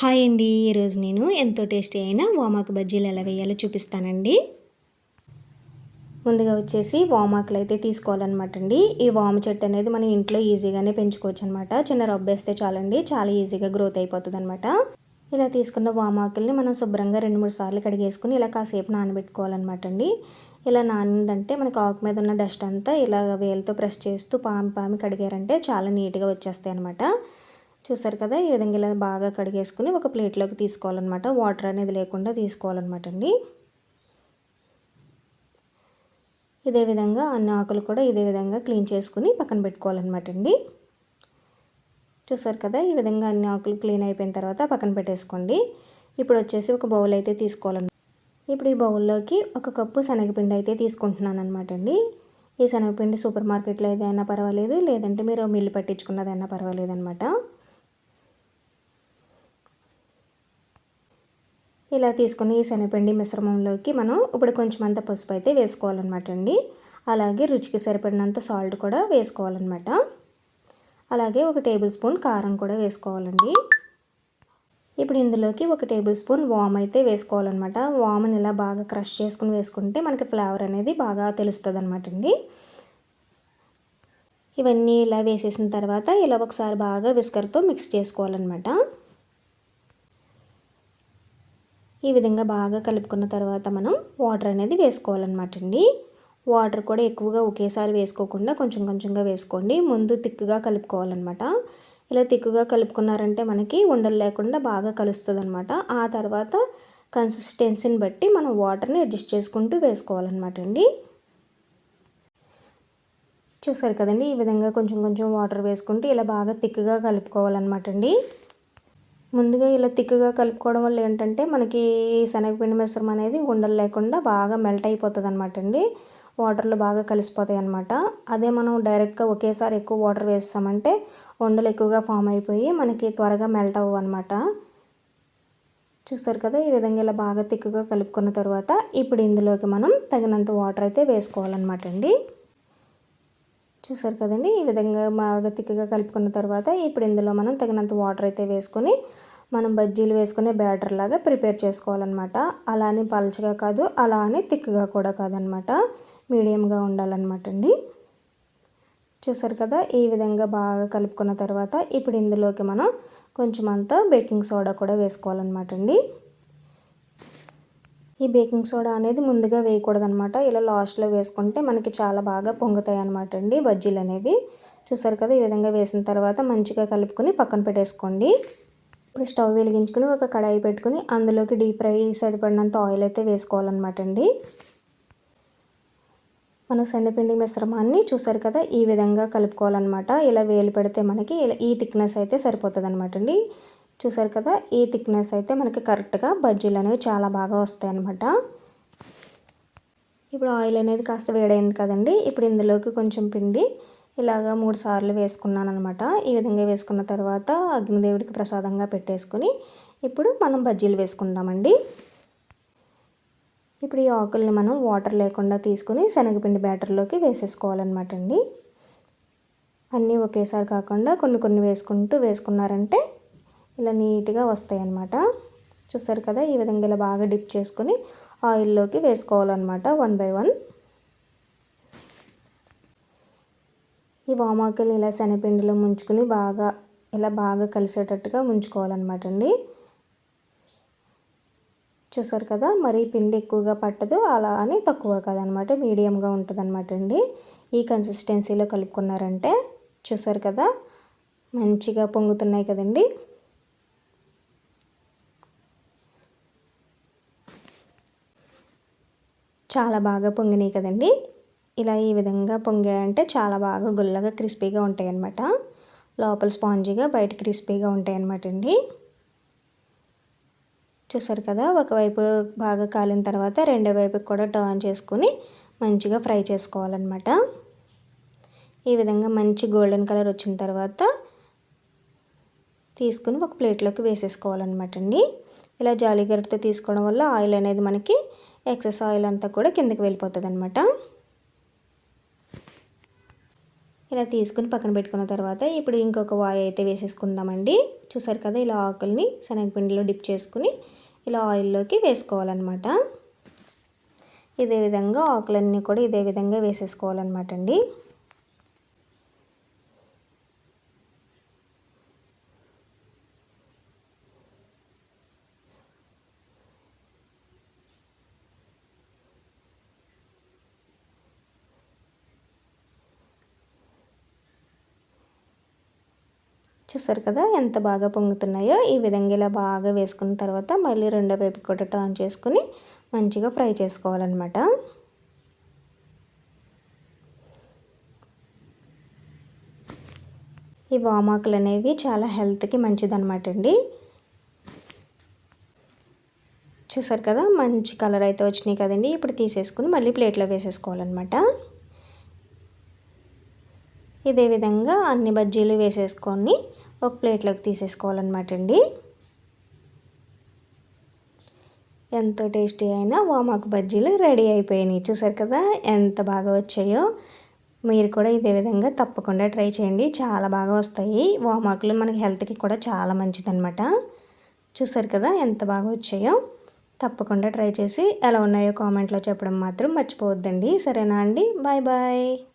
Hi అండి. ఈరోజు నేను ఎంతో టేస్టీ అయిన వామాకు బజ్జీలు ఎలా వేయాలో చూపిస్తానండి. ముందుగా వచ్చేసి వామాకులు అయితే తీసుకోవాలన్నమాట అండి. ఈ వామ చెట్టు అనేది మనం ఇంట్లో ఈజీగానే పెంచుకోవచ్చు అనమాట చిన్న రబ్బేస్తే చాలండి. చాలా ఈజీగా గ్రోత్ అయిపోతుంది అనమాట ఇలా తీసుకున్న వామాకుల్ని మనం శుభ్రంగా రెండు మూడు సార్లు కడిగేసుకుని ఇలా కాసేపు నానబెట్టుకోవాలన్నమాట అండి. ఇలా నానిందంటే మనకు ఆకు మీద ఉన్న డస్ట్ అంతా ఇలా వేలతో ప్రెస్ చేస్తూ పామి పామి కడిగారంటే చాలా నీట్గా వచ్చేస్తాయి అనమాట చూసారు కదా ఈ విధంగా ఇలా బాగా కడిగేసుకుని ఒక ప్లేట్లోకి తీసుకోవాలన్నమాట. వాటర్ అనేది లేకుండా తీసుకోవాలన్నమాట అండి. ఇదే విధంగా అన్ని ఆకులు కూడా ఇదే విధంగా క్లీన్ చేసుకుని పక్కన పెట్టుకోవాలన్నమాట అండి. చూసారు కదా ఈ విధంగా అన్ని ఆకులు క్లీన్ అయిపోయిన తర్వాత పక్కన పెట్టేసుకోండి. ఇప్పుడు వచ్చేసి ఒక బౌల్ అయితే తీసుకోవాలన్నమాట. ఇప్పుడు ఈ బౌల్లోకి ఒక కప్పు శనగపిండి అయితే తీసుకుంటున్నాను అనమాట అండి. ఈ శనగపిండి సూపర్ మార్కెట్లో ఏదైనా పర్వాలేదు లేదంటే మీరు మిల్లు పట్టించుకున్నదైనా పర్వాలేదు అనమాట ఇలా తీసుకుని ఈ శనగపిండి మిశ్రమంలోకి మనం ఇప్పుడు కొంచెం అంత పసుపు అయితే వేసుకోవాలన్నమాట అండి. అలాగే రుచికి సరిపడినంత సాల్ట్ కూడా వేసుకోవాలన్నమాట. అలాగే ఒక టేబుల్ స్పూన్ కారం కూడా వేసుకోవాలండి. ఇప్పుడు ఇందులోకి ఒక టేబుల్ స్పూన్ వామ్ అయితే వేసుకోవాలన్నమాట. వామ్ని ఇలా బాగా క్రష్ చేసుకుని వేసుకుంటే మనకి ఫ్లేవర్ అనేది బాగా తెలుస్తుంది అనమాట అండి. ఇవన్నీ ఇలా వేసేసిన తర్వాత ఇలా ఒకసారి బాగా విస్కర్తో మిక్స్ చేసుకోవాలన్నమాట. ఈ విధంగా బాగా కలుపుకున్న తర్వాత మనం వాటర్ అనేది వేసుకోవాలన్నమాట అండి వాటర్ కూడా ఎక్కువగా ఒకేసారి వేసుకోకుండా కొంచెం కొంచెంగా వేసుకోండి. ముందు తిక్కుగా కలుపుకోవాలన్నమాట. ఇలా తిక్కుగా కలుపుకున్నారంటే మనకి ఉండలు లేకుండా బాగా కలుస్తుంది అనమాట ఆ తర్వాత కన్సిస్టెన్సీని బట్టి మనం వాటర్ని అడ్జస్ట్ చేసుకుంటూ వేసుకోవాలన్నమాట అండి చూసారు కదండి? ఈ విధంగా కొంచెం కొంచెం వాటర్ వేసుకుంటూ ఇలా బాగా తిక్కుగా కలుపుకోవాలన్నమాట అండి ముందుగా ఇలా తిక్కుగా కలుపుకోవడం వల్ల ఏంటంటే మనకి శనగపిండి మిశ్రమం అనేది ఉండలు లేకుండా బాగా మెల్ట్ అయిపోతుంది అనమాట అండి వాటర్లో బాగా కలిసిపోతాయి అనమాట అదే మనం డైరెక్ట్గా ఒకేసారి ఎక్కువ వాటర్ వేస్తామంటే ఉండలు ఎక్కువగా ఫామ్ అయిపోయి మనకి త్వరగా మెల్ట్ అవ్వు అనమాట చూస్తారు కదా ఈ విధంగా ఇలా బాగా తిక్కుగా కలుపుకున్న తర్వాత ఇప్పుడు ఇందులోకి మనం తగినంత వాటర్ అయితే వేసుకోవాలన్నమాట అండి. చూసారు కదండి? ఈ విధంగా బాగా తిక్కగా కలుపుకున్న తర్వాత ఇప్పుడు ఇందులో మనం తగినంత వాటర్ అయితే వేసుకొని మనం బజ్జీలు వేసుకునే బ్యాటర్ లాగా ప్రిపేర్ చేసుకోవాలన్నమాట. అలా అని పలచగా కాదు అలా అని తిక్కగా కూడా కాదనమాట మీడియంగా ఉండాలన్నమాట అండి. చూసారు కదా? ఈ విధంగా బాగా కలుపుకున్న తర్వాత ఇప్పుడు ఇందులోకి మనం కొంచెం అంతా బేకింగ్ సోడా కూడా వేసుకోవాలన్నమాట అండి. ఈ బేకింగ్ సోడా అనేది ముందుగా వేయకూడదనమాట. ఇలా లాస్ట్లో వేసుకుంటే మనకి చాలా బాగా పొంగుతాయి అనమాట అండి బజ్జీలు అనేవి. చూసారు కదా ఈ విధంగా వేసిన తర్వాత మంచిగా కలుపుకొని పక్కన పెట్టేసుకోండి. ఇప్పుడు స్టవ్ వెలిగించుకుని ఒక కడాయి పెట్టుకుని అందులోకి డీప్ ఫ్రై సరిపడినంత ఆయిల్ అయితే వేసుకోవాలన్నమాట అండి. మన శనగపిండి మిశ్రమాన్ని చూసారు కదా ఈ విధంగా కలుపుకోవాలన్నమాట. ఇలా వేలు పెడితే మనకి ఈ థిక్నెస్ అయితే సరిపోతుంది అనమాట అండి. చూసారు కదా? ఈ థిక్నెస్ అయితే మనకి కరెక్ట్గా బజ్జీలు అనేవి చాలా బాగా వస్తాయి అన్నమాట. ఇప్పుడు ఆయిల్ అనేది కాస్త వేడైంది కదండి. ఇప్పుడు ఇందులోకి కొంచెం పిండి ఇలాగా మూడు సార్లు వేసుకున్నాను అనమాట ఈ విధంగా వేసుకున్న తర్వాత అగ్నిదేవుడికి ప్రసాదంగా పెట్టేసుకుని ఇప్పుడు మనం బజ్జీలు వేసుకుందామండి. ఇప్పుడు ఈ ఆకుల్ని మనం వాటర్ లేకుండా తీసుకుని శనగపిండి బ్యాటర్లోకి వేసేసుకోవాలన్నమాట అండి అన్నీ ఒకేసారి కాకుండా కొన్ని కొన్ని వేసుకుంటూ వేసుకున్నారంటే ఇలా నీట్గా వస్తాయి అన్నమాట చూసారు కదా? ఈ విధంగా ఇలా బాగా డిప్ చేసుకుని ఆయిల్లోకి వేసుకోవాలన్నమాట వన్ బై వన్. ఈ వామాకులు ఇలా శనగపిండిలో ముంచుకుని బాగా ఇలా బాగా కలిసేటట్టుగా ముంచుకోవాలన్నమాట అండి. చూసారు కదా? మరి పిండి ఎక్కువగా పట్టదు అలా అని తక్కువ కాదనమాట మీడియంగా ఉంటుంది అనమాట అండి. ఈ కన్సిస్టెన్సీలో కలుపుకున్నారంటే చూసారు కదా? మంచిగా పొంగుతున్నాయి కదండి. చాలా బాగా పొంగినాయి కదండి. ఇలా ఈ విధంగా పొంగాయంటే చాలా బాగా గుల్లగా క్రిస్పీగా ఉంటాయి అన్నమాట లోపల స్పాంజీగా బయట క్రిస్పీగా ఉంటాయి అన్నమాట అండి. చూసారు కదా ఒకవైపు బాగా కాలిన తర్వాత రెండో వైపుకి కూడా టర్న్ చేసుకుని మంచిగా ఫ్రై చేసుకోవాలన్నమాట. ఈ విధంగా మంచి గోల్డెన్ కలర్ వచ్చిన తర్వాత తీసుకుని ఒక ప్లేట్లోకి వేసేసుకోవాలన్నమాట అండి. ఇలా జాలి గరిటతో తీసుకోవడం వల్ల ఆయిల్ అనేది మనకి ఎక్సెస్ ఆయిల్ అంతా కూడా కిందకి వెళ్ళిపోతుంది అనమాట ఇలా తీసుకుని పక్కన పెట్టుకున్న తర్వాత ఇప్పుడు ఇంకొక వాయి అయితే వేసేసుకుందామండి. చూసారు కదా ఇలా ఆకుల్ని శనగపిండిలో డిప్ చేసుకుని ఇలా ఆయిల్లోకి వేసుకోవాలన్నమాట. ఇదే విధంగా ఆకులన్నీ కూడా ఇదే విధంగా వేసేసుకోవాలన్నమాట అండి. చూసారు కదా ఎంత బాగా పొంగుతున్నాయో ఈ విధంగా ఇలా బాగా వేసుకున్న తర్వాత మళ్ళీ రెండో వైపు కూడా టర్న్ చేసుకుని మంచిగా ఫ్రై చేసుకోవాలన్నమాట. ఈ వామాకులు అనేవి చాలా హెల్త్కి మంచిదన్నమాట అండి. చూసారు కదా మంచి కలర్ అయితే వచ్చినాయి కదండి. ఇప్పుడు తీసేసుకుని మళ్ళీ ప్లేట్లో వేసేసుకోవాలన్నమాట. ఇదే విధంగా అన్ని బజ్జీలు వేసేసుకొని ఒక ప్లేట్లోకి తీసేసుకోవాలన్నమాట అండి. ఎంతో టేస్టీ అయిన వామాకు బజ్జీలు రెడీ అయిపోయినాయి. చూసారు కదా ఎంత బాగా వచ్చాయో. మీరు కూడా ఇదే విధంగా తప్పకుండా ట్రై చేయండి. చాలా బాగా వస్తాయి. వామాకులు మనకి హెల్త్కి కూడా చాలా మంచిదన్నమాట. చూసారు కదా ఎంత బాగా వచ్చాయో. తప్పకుండా ట్రై చేసి ఎలా ఉన్నాయో కామెంట్లో చెప్పడం మాత్రం మర్చిపోవద్దండి. సరేనా అండి? Bye bye.